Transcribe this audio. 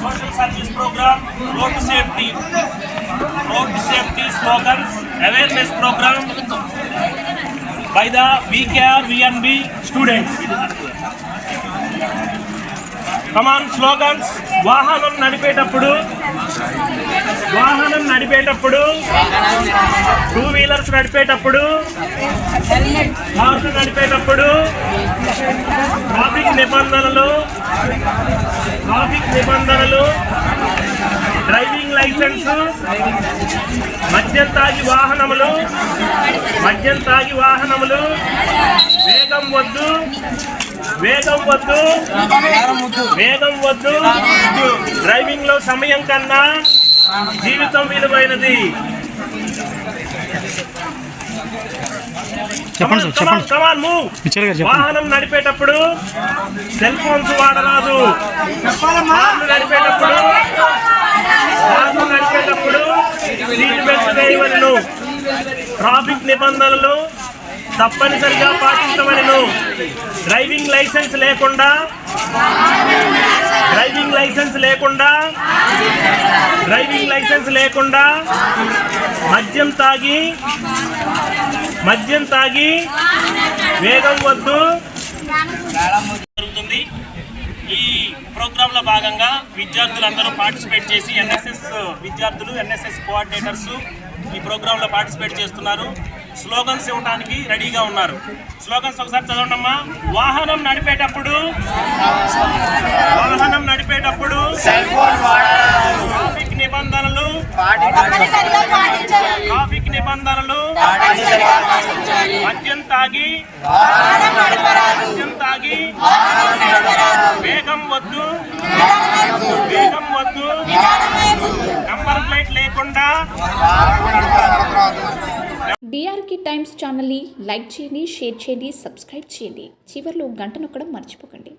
social service program road safety road safety slogan awareness program by the VKR VNB students come on slogans వాహనం నడిపేటప్పుడు వాహనం నడిపేటప్పుడు two wheelers నడిపేటప్పుడు cars నడిపేటప్పుడు traffic నిబంధనలు traffic నిబంధనలు డ్రైవింగ్ లైసెన్స్ మద్యం తాగి వాహనములు మద్యం తాగి వాహనములు వేగం వద్దు వేగం వద్దు వేగం వద్దు డ్రైవింగ్లో సమయం కన్నా జీవితం విలువైనది. చెప్పండి వాహనం నడిపేటప్పుడు సెల్ ఫోన్స్ వాడరాదు. నడిపేటప్పుడు కార్లు నడిపేటప్పుడు సీట్ బెల్ట్ వేయవలను. ట్రాఫిక్ నిబంధనలు తప్పనిసరిగా పాటించవలను. డ్రైవింగ్ లైసెన్స్ లేకుండా డ్రైవింగ్ లైసెన్స్ లేకుండా డ్రైవింగ్ లైసెన్స్ లేకుండా మద్యం తాగి మద్యం తాగి వేగం వద్దు. జరుగుతుంది. ఈ ప్రోగ్రామ్లో భాగంగా విద్యార్థులందరూ పార్టిసిపేట్ చేసి ఎన్ఎస్ఎస్ విద్యార్థులు ఎన్ఎస్ఎస్ కోఆర్డినేటర్స్ ఈ ప్రోగ్రామ్లో పార్టిసిపేట్ చేస్తున్నారు. స్లోగన్స్ ఇవ్వడానికి రెడీగా ఉన్నారు. స్లోగన్స్ ఒకసారి చదవండమ్మా. వాహనం నడిపేటప్పుడు వాహనం నడిపేటప్పుడు నిబంధనలు తప్పనిసరిగా పాటించాలి ట్రాఫిక్ నిబంధనలు మద్యం తాగి వాహనం నడపరాదు. మద్యం తాగి వాహనం నడపరాదు. వేగం వద్దు. వేగం వద్దు. నంబర్ ప్లేట్ లేకుండా డిఆర్కి టైమ్స్ ఛానల్ని లైక్ చేయండి షేర్ చేయండి సబ్స్క్రైబ్ చేయండి. చివరిలో గంట నొక్కడం మర్చిపోకండి.